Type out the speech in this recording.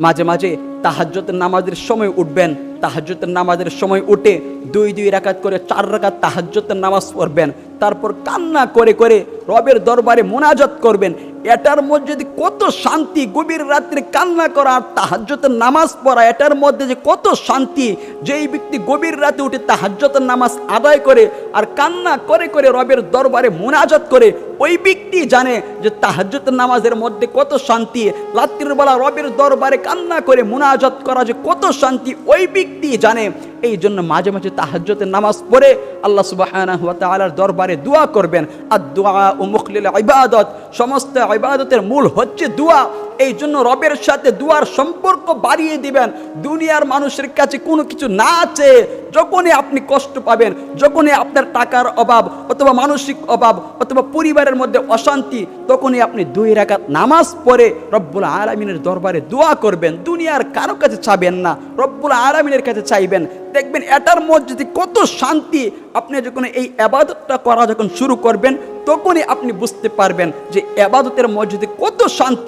মাঝে মাঝে তাহাজ্জতের নামাজের সময় উঠবেন। তাহাজ্জতের নামাজের সময় উঠে দুই দুই রাকাত করে চার রাকাত তাহাজ্জতের নামাজ পড়বেন। তারপর কান্না করে করে রবের দরবারে মোনাজাত করবেন। এটার মধ্যে যে কত শান্তি, গভীর রাত্রে কান্না করা আর তাহাজ্জতের নামাজ পড়া, এটার মধ্যে যে কত শান্তি, যেই ব্যক্তি গভীর রাতে উঠে তাহাজ্জতের নামাজ আদায় করে আর কান্না করে করে রবের দরবারে মোনাজাত করে, ওই ব্যক্তি জানে যে তাহাজ্জতের নামাজের মধ্যে কত শান্তি। রাত্রির বেলা রবের দরবারে কান্না করে মোনাজাত করা যে কত শান্তি ওই ব্যক্তি জানে। এই জন্য মাঝে মাঝে তাহাজ্জতের নামাজ পড়ে আল্লাহ সুবাহ ওয়া দরবারে দোয়া করবেন। আর দোয়া ও মুখলিল ইবাদত, সমস্ত ইবাদতের মূল হচ্ছে দোয়া এই জন্য রবের সাথে দুয়ার সম্পর্ক বাড়িয়ে দিবেন। দুনিয়ার মানুষের কাছে কোনো কিছু না আছে যখনই আপনি কষ্ট পাবেন, যখনই আপনার টাকার অভাব অথবা মানসিক অভাব অথবা পরিবারের মধ্যে অশান্তি, তখনই আপনি দুই রাকাত নামাজ পড়ে রব্বুল আলমিনের দরবারে দোয়া করবেন। দুনিয়ার কারও কাছে চাবেন না, রব্বুল আলমিনের কাছে চাইবেন। দেখবেন এটার মধ্যে কত শান্তি আপনি যখন এই আবাদতটা করা যখন শুরু করবেন, তখনই আপনি বুঝতে পারবেন যে আবাদতের মধ্যে যে কত শান্তি